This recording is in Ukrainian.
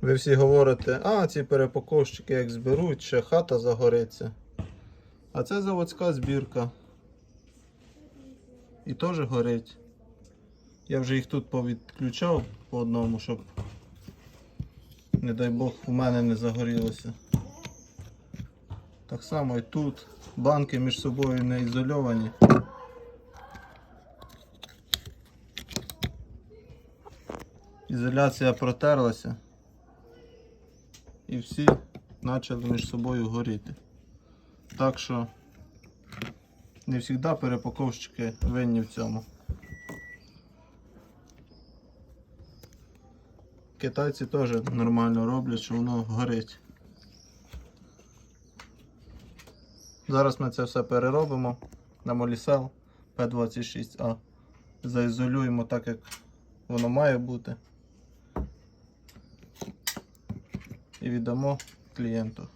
Ви всі говорите, а ці перепаковщики як зберуть, ще хата загориться. А це заводська збірка. І теж горить. Я вже їх тут повідключав по одному, щоб, не дай Бог, у мене не загорілося. Так само і тут. Банки між собою не ізольовані. Ізоляція протерлася. І всі почали між собою горіти. Так що не завжди перепаковщики винні в цьому. Китайці теж нормально роблять, що воно горить. Зараз ми це все переробимо на Molicel P26A. Заізолюємо так, як воно має бути. І віддамо клієнту.